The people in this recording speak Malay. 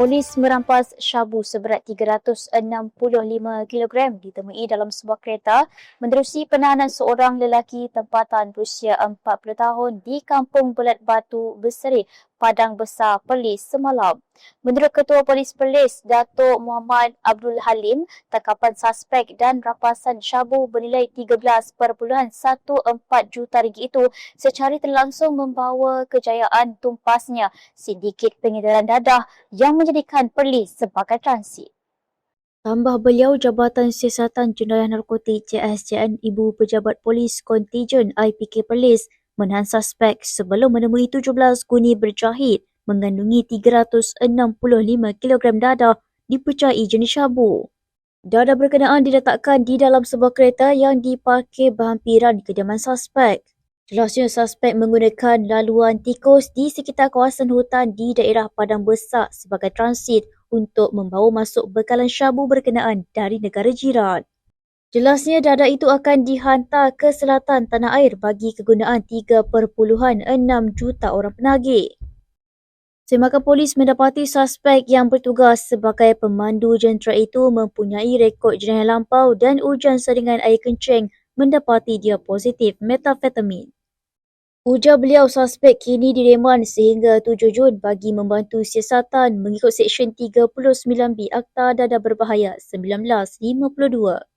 Polis merampas syabu seberat 365 kg ditemui dalam sebuah kereta menerusi penahanan seorang lelaki tempatan berusia 40 tahun di Kampung Belat Batu, Berseri, Padang Besar, Perlis semalam. Menurut Ketua Polis Perlis, Datuk Muhammad Abdul Halim, tangkapan suspek dan rampasan syabu bernilai 13.14 juta ringgit itu secara terlangsung membawa kejayaan tumpasnya sindiket pengedaran dadah yang menjadikan Perlis sebagai transit. Tambah beliau, Jabatan Siasatan Jenayah Narkotik JSJN Ibu Pejabat Polis Kontijen IPK Perlis menahan suspek sebelum menemui 17 guni berjahit mengandungi 365 kg dadah dipercayai jenis syabu. Dadah berkenaan diletakkan di dalam sebuah kereta yang diparkir berhampiran kediaman suspek. Jelasnya suspek menggunakan laluan tikus di sekitar kawasan hutan di daerah Padang Besar sebagai transit untuk membawa masuk bekalan syabu berkenaan dari negara jiran. Jelasnya dada itu akan dihantar ke selatan tanah air bagi kegunaan 3.6 juta orang penagih. Semakan polis mendapati suspek yang bertugas sebagai pemandu jentera itu mempunyai rekod jenayah lampau dan ujian seringan air kencing mendapati dia positif metafetamin. Ujar beliau suspek kini direman sehingga 7 Jun bagi membantu siasatan mengikut Seksyen 39B Akta Dadah Berbahaya 1952.